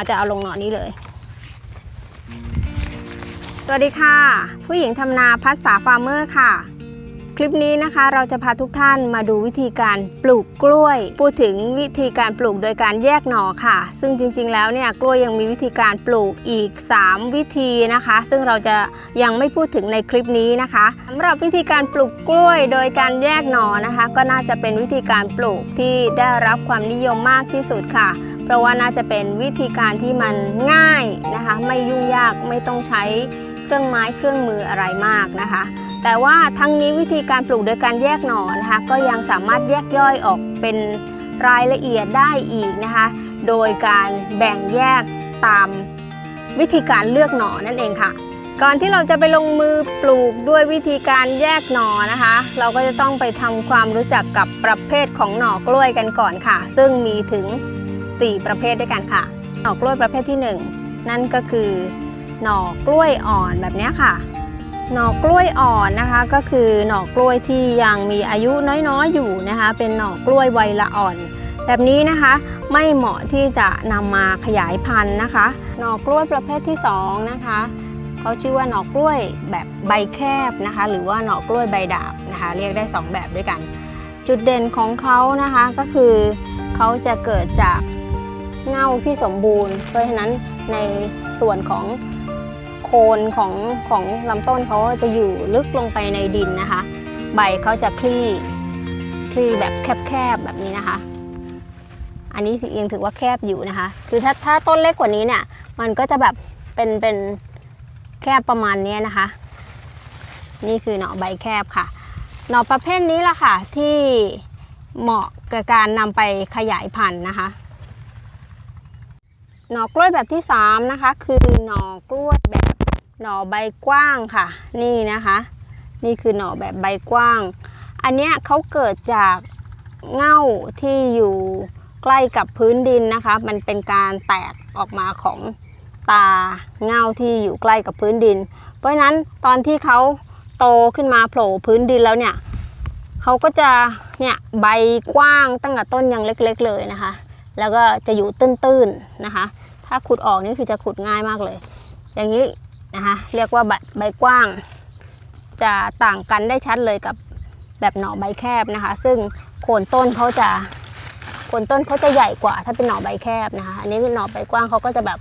อาจจะเอาลงหน่อนี้เลย สวัสดีค่ะ ผู้หญิงทำนาพัฒษาฟาร์มเมอร์ค่ะ คลิปนี้นะคะเราจะพาทุกท่านมาดูวิธีการปลูกกล้วย พูดถึงวิธีการปลูกโดยการแยกหน่อค่ะ ซึ่งจริงๆแล้วเนี่ยกล้วยยังมีวิธีการปลูกอีก 3 วิธีนะคะ ซึ่งเราจะยังไม่พูดถึงในคลิปนี้นะคะสำหรับวิธีการปลูกกล้วยโดยการแยกหน่อนะคะ ก็น่าจะเป็นวิธีการปลูกที่ได้รับความนิยมมากที่สุดค่ะ เพราะว่าน่าจะเป็นวิธีการที่มันง่ายนะคะ ไม่ยุ่งยากไม่ต้องใช้เครื่องไม้เครื่องมืออะไรมากนะคะ แต่ว่าทั้งนี้วิธีการปลูกโดยการแยกหน่อนะคะ ก็ยังสามารถแยกย่อยออกเป็นรายละเอียดได้อีกนะคะ โดยการแบ่งแยกตามวิธีการเลือกหน่อนั่นเองค่ะก่อนที่เราจะไปลงมือปลูกด้วยวิธีการแยกหน่อนะคะ เราก็จะต้องไปทำความรู้จักกับประเภทของหน่อกล้วยกันก่อนค่ะ ซึ่งมีถึง 4 ประเภทด้วยกันค่ะ หน่อกล้วยประเภทที่ 1 นั่นก็คือ หน่อกล้วยอ่อนแบบนี้ค่ะ หน่อกล้วยอ่อนนะคะก็คือหน่อกล้วยที่ยังมีอายุน้อยๆอยู่นะคะ เป็นหน่อกล้วยวัยละอ่อน แบบนี้นะคะไม่เหมาะที่จะนำมาขยายพันธุ์นะคะ หน่อกล้วยประเภทที่ 2 นะคะเขาชื่อว่าหน่อกล้วยแบบใบแคบนะคะ หรือว่าหน่อกล้วยใบดาบนะคะ เรียกได้ 2 แบบด้วยกัน จุดเด่นของเขานะคะก็คือเขาจะเกิดจาก เง่าที่สมบูรณ์ เพราะฉะนั้นในส่วนของโคนของของลำต้นเขาจะอยู่ลึกลงไปในดินนะคะ ใบเขาจะคลี่คลี่แบบแคบๆแบบนี้นะคะ อันนี้ยังถือว่าแคบอยู่นะคะ คือถ้าถ้าต้นเล็กกว่านี้เนี่ย มันก็จะแบบเป็นเป็นแคบประมาณนี้นะคะ นี่คือหน่อใบแคบค่ะ หน่อประเภทนี้ล่ะค่ะที่เหมาะกับการนำไปขยายพันธุ์นะคะ หน่อกล้วยแบบที่3นะคะคือหน่อกล้วยแบบหน่อใบกว้างค่ะ นี่นะคะ นี่คือหน่อแบบใบกว้าง อันเนี้ยเขาเกิดจากเง่าที่อยู่ใกล้กับพื้นดินนะคะ มันเป็นการแตกออกมาของตาเง่าที่อยู่ใกล้กับพื้นดิน เพราะฉะนั้นตอนที่เขาโตขึ้นมาโผล่พื้นดินแล้วเนี่ยเขาก็จะเนี่ยใบกว้างตั้งแต่ต้นยังเล็กๆเลยนะคะ แล้วก็จะอยู่ตื้นๆนะคะ ถ้าขุดออกนี่คือจะขุดง่ายมากเลย อย่างนี้นะคะเรียกว่าใบกว้าง จะต่างกันได้ชัดเลยกับแบบหน่อใบแคบนะคะ ซึ่งโคนต้นเขาจะโคนต้นเขาจะใหญ่กว่าถ้าเป็นหน่อใบแคบนะคะ อันนี้เป็นหน่อใบกว้างเขาก็จะแบบ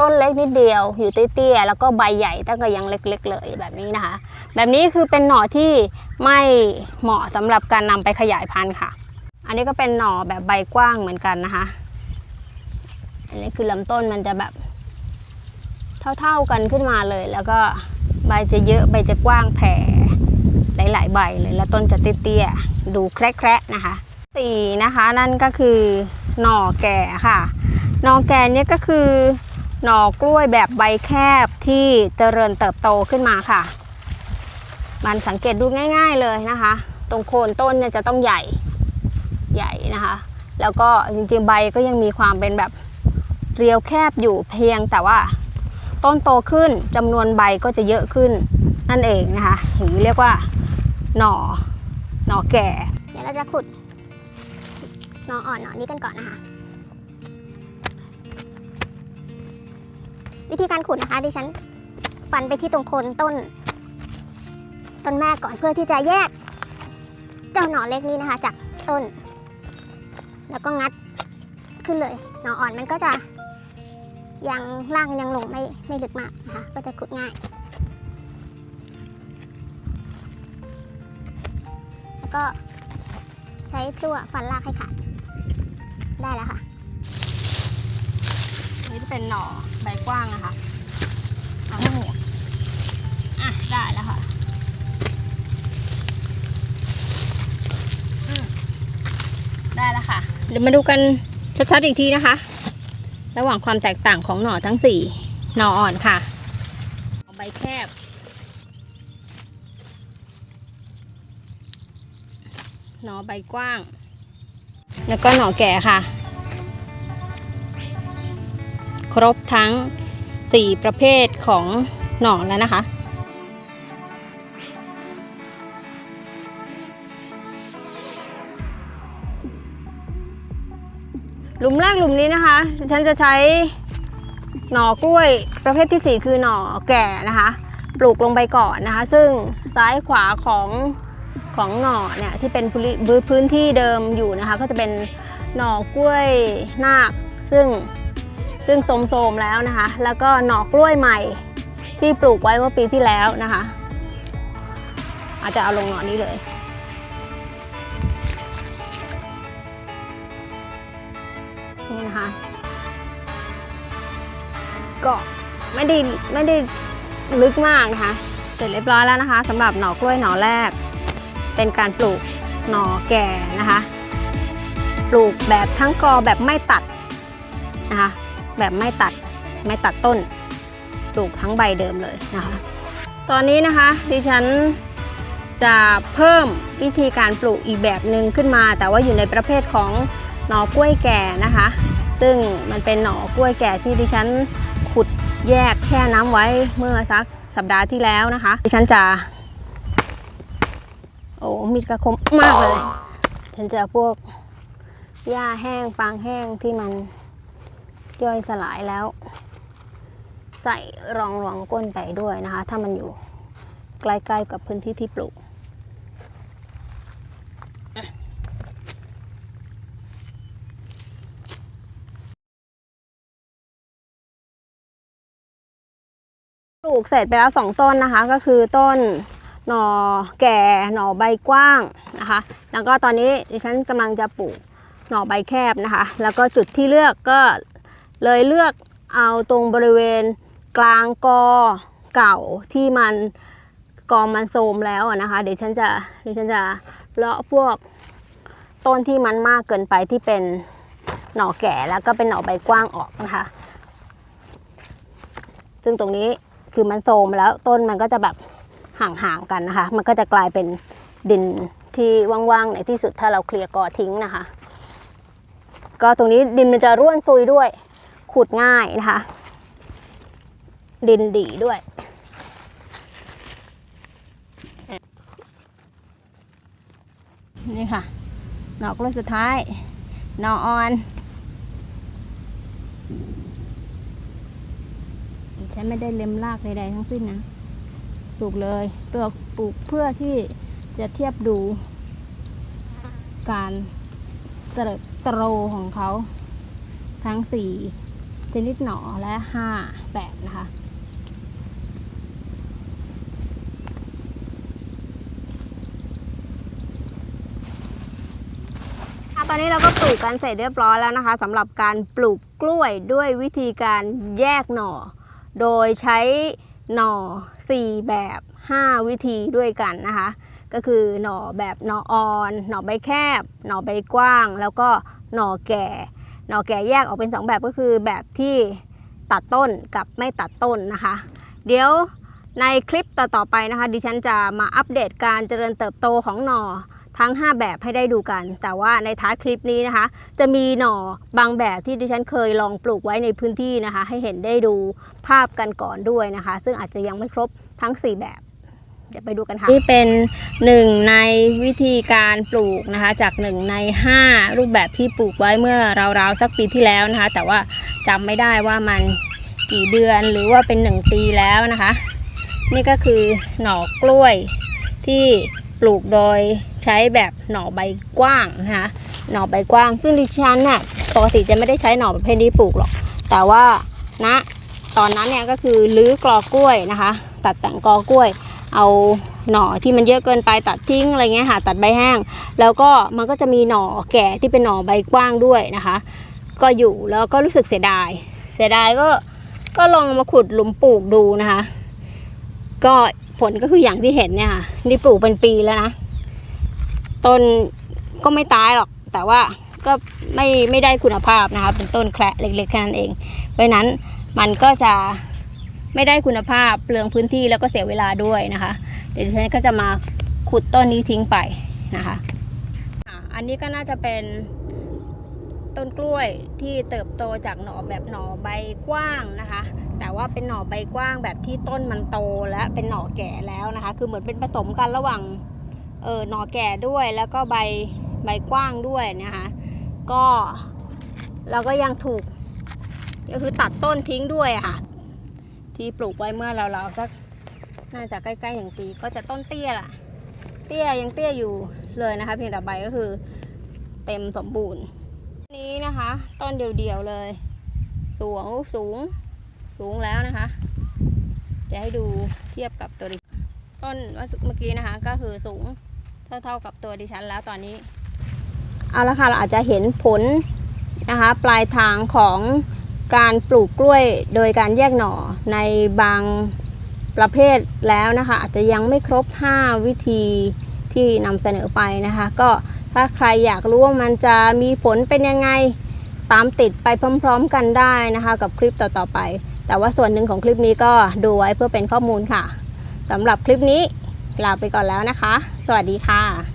ต้นเล็กนิดเดียว อยู่เตี้ยๆแล้วก็ใบใหญ่ตั้งแต่ยังเล็ก ๆ เลยแบบนี้นะคะ แบบนี้คือเป็นหน่อที่ไม่เหมาะสำหรับการนำไปขยายพันธุ์ค่ะ อันนี้ก็เป็นหน่อแบบใบกว้างเหมือนกันนะคะ อันนี้คือลำต้นมันจะแบบ เท่าๆกันขึ้นมาเลย แล้วก็ใบจะเยอะใบจะกว้างแผ่หลายๆใบเลยแล้วต้นจะเตี้ยๆดูแคระๆนะคะสี่นะคะนั่นก็คือหน่อแก่ค่ะหน่อแก่เนี่ยก็คือหน่อกล้วยแบบใบแคบที่เจริญเติบโตขึ้นมาค่ะ มันสังเกตดูง่าย ๆเลยนะคะ ตรงโคนต้นเนี่ยจะต้องใหญ่ใหญ่ นะคะ แล้วก็จริงๆใบก็ยังมีความเป็นแบบเรียวแคบอยู่เพียงแต่ว่าต้นโตขึ้นจำนวนใบก็จะเยอะขึ้นนั่นเองนะคะอย่างนี้เรียกว่าหน่อหน่อแก่ เดี๋ยวเราจะขุดหน่ออ่อนหนอนี้กันก่อนนะคะวิธีการขุดนะคะดิฉันฟันไปที่ตรงโคนต้น ต้นแม่ก่อนเพื่อที่จะแยก เจ้าหน่อเล็กนี้นะคะ จากต้น แล้วก็งัดขึ้นเลยหน่ออ่อนมันก็จะยังล่างยังลงไม่ไม่ลึกมากนะคะ ก็จะขุดง่าย แล้วก็ใช้ตัวฟันลากให้ขาดได้แล้วค่ะอันนี้จะเป็นหน่อใบกว้างนะคะเอาให้หมดอะ ได้แล้วค่ะอืมได้แล้วค่ะเดี๋ยวมาดูกันชัดๆอีกทีนะคะ ระหว่างความแตกต่างของหน่อทั้งสี่หน่ออ่อนค่ะใบแคบ หน่อใบกว้าง แล้วก็หน่อแก่ค่ะ ครบทั้ง 4 ประเภทของหน่อแล้วนะคะ หลุมแรกหลุมนี้นะคะฉันจะใช้หน่อกล้วยประเภทที่ 4 คือหน่อแก่นะคะ ปลูกลงไปก่อนนะคะ ซึ่งซ้ายขวาของของหน่อเนี่ยที่เป็นพื้นพื้นที่เดิมอยู่นะคะ ก็จะเป็นหน่อกล้วยนาคซึ่งซึ่งโทรมๆแล้วนะคะ แล้วก็หน่อกล้วยใหม่ที่ปลูกไว้เมื่อปีที่แล้วนะคะ อาจจะเอาลงหน่อนี้เลย นี่นะคะ ก็ไม่ได้ไม่ได้ลึกมากนะคะ เสร็จเรียบร้อยแล้วนะคะสำหรับหน่อกล้วยหน่อแรก เป็นการปลูกหน่อแก่นะคะ ปลูกแบบทั้งกอแบบไม่ตัดนะคะ แบบไม่ตัดไม่ตัดต้น ปลูกทั้งใบเดิมเลยนะคะ ตอนนี้นะคะดิฉันจะเพิ่มวิธีการปลูกอีกแบบหนึ่งขึ้นมา แต่ว่าอยู่ในประเภทของ หน่อกล้วยแก่นะคะ ซึ่งมันเป็นหน่อกล้วยแก่ที่ดิฉันขุดแยกแช่น้ำไว้เมื่อสักสัปดาห์ที่แล้วนะคะ ดิฉันจะ โอ้มีดกระคมมากเลยฉันจะพวกหญ้าแห้งฟางแห้งที่มันย่อยสลายแล้ว ใส่รองรองก้นไปด้วยนะคะ ถ้ามันอยู่ใกล้ๆกับพื้นที่ที่ปลูก ลูกเสร็จไปแล้วสองต้นนะคะ ก็คือต้นหน่อแก่หน่อใบกว้างนะคะ แล้วก็ตอนนี้ดิฉันกำลังจะปลูกหน่อใบแคบนะคะ แล้วก็จุดที่เลือกก็เลยเลือกเอาตรงบริเวณกลางกอเก่าที่มันกอมันโทมแล้วนะคะ เดี๋ยวฉันจะเดี๋ยวฉันจะเลาะพวกต้นที่มันมากเกินไปที่เป็นหน่อแก่แล้วก็เป็นหน่อใบกว้างออกนะคะ ซึ่งตรงนี้ คือมันโทมแล้วต้นมันก็จะแบบห่างๆกันนะคะ มันก็จะกลายเป็นดินที่ว่างๆในที่สุดถ้าเราเคลียร์กอทิ้งนะคะ ก็ตรงนี้ดินมันจะร่วนซุยด้วยขุดง่ายนะคะ ดินดีด้วยนี่ค่ะหน่อกล้วยสุดท้ายหน่อออน ฉันไม่ได้เล็มรากใดๆทั้งสิ้นนะปลูกเลยเปลือกปลูกเพื่อที่จะเทียบดูการเติบโตของเขา ทั้งสี่ชนิดหน่อและห้าแบบนะคะตอนนี้เราก็ปลูกกันเสร็จเรียบร้อยแล้วนะคะสำหรับการปลูกกล้วยด้วยวิธีการแยกหน่อ โดยใช้หน่อ 4 แบบ 5 วิธีด้วยกันนะคะ ก็คือหน่อแบบหน่ออ่อน หน่อใบแคบ หน่อใบกว้าง แล้วก็หน่อแก่ หน่อแก่แยกออกเป็น 2 แบบก็คือแบบที่ตัดต้นกับไม่ตัดต้นนะคะ เดี๋ยวในคลิปต่อๆไปนะคะ ดิฉันจะมาอัปเดตการเจริญเติบโตของหน่อ ทั้ง 5 แบบให้ได้ดูกัน แต่ว่าในท้ายคลิปนี้นะคะ จะมีหน่อบางแบบที่ดิฉันเคยลองปลูกไว้ในพื้นที่นะคะ ให้เห็นได้ดูภาพกันก่อนด้วยนะคะ ซึ่งอาจจะยังไม่ครบทั้ง 4 แบบ เดี๋ยวไปดูกันค่ะนี่เป็นหนึ่งในวิธีการปลูกนะคะ จากหนึ่งใน 5 รูปแบบที่ปลูกไว้เมื่อราวๆสักปีที่แล้วนะคะ แต่ว่าจำไม่ได้ว่ามันกี่เดือนหรือว่าเป็น 1 ปีแล้วนะคะ นี่ก็คือหน่อกล้วยที่ปลูกโดย ใช้แบบหน่อใบกว้างนะคะหน่อใบกว้าง ซึ่งดิฉันน่ะปกติจะไม่ได้ใช้หน่อประเภทนี้ปลูกหรอก แต่ว่าณตอนนั้นเนี่ยก็คือรื้อกลอกล้วยนะคะ ตัดแต่งกอกล้วย เอาหน่อที่มันเยอะเกินไปตัดทิ้งอะไรเงี้ยค่ะตัดใบแห้ง แล้วก็มันก็จะมีหน่อแก่ที่เป็นหน่อใบกว้างด้วยนะคะ ก็อยู่แล้วก็รู้สึกเสียดาย เสียดายก็ก็ลองมาขุดหลุมปลูกดูนะคะ ก็ผลก็คืออย่างที่เห็นเนี่ยค่ะนี่ปลูกเป็นปีแล้วนะ ต้นก็ไม่ตายหรอก แต่ว่าก็ไม่ไม่ได้คุณภาพนะคะเป็นต้นแคระเล็กๆแค่นั้นเอง เพราะนั้นมันก็จะไม่ได้คุณภาพเปลืองพื้นที่แล้วก็เสียเวลาด้วยนะคะ เดี๋ยวฉันก็จะมาขุดต้นนี้ทิ้งไปนะคะอะอันนี้ก็น่าจะเป็นต้นกล้วยที่เติบโตจากหน่อแบบหน่อใบกว้างนะคะ แต่ว่าเป็นหน่อใบกว้างแบบที่ต้นมันโตและเป็นหน่อแก่แล้วนะคะ คือเหมือนเป็นผสมกันระหว่าง เออหน่อแก่ด้วยแล้วก็ใบใบกว้างด้วยนะคะก็เราก็ยังถูกก็คือตัดต้นทิ้งด้วยค่ะ ที่ปลูกไว้เมื่อเราๆสักน่าจะใกล้ๆหนึ่งปีก็จะต้นเตี้ยล่ะ เตี้ยยังเตี้ยอยู่เลยนะคะเพียงแต่ใบก็คือเต็มสมบูรณ์ นี้นะคะ ต้นเดียวๆเลย สูงสูงสูงแล้วนะคะ เดี๋ยวให้ดูเทียบกับตัวต้นเมื่อกี้นะคะ ก็คือสูง เท่าๆกับตัวดิฉันแล้วตอนนี้เอาละค่ะเราอาจจะเห็นผลนะคะปลายทางของการปลูกกล้วยโดยการแยกหน่อในบางประเภทแล้วนะคะ อาจจะยังไม่ครบ 5 วิธีที่นำเสนอไปนะคะ ก็ถ้าใครอยากรู้ว่ามันจะมีผลเป็นยังไงตามติดไปพร้อม ๆ กันได้นะคะ กับคลิปต่อๆไป แต่ว่าส่วนหนึ่งของคลิปนี้ก็ดูไว้เพื่อเป็นข้อมูลค่ะสำหรับคลิปนี้ ลาไปก่อนแล้วนะคะ สวัสดีค่ะ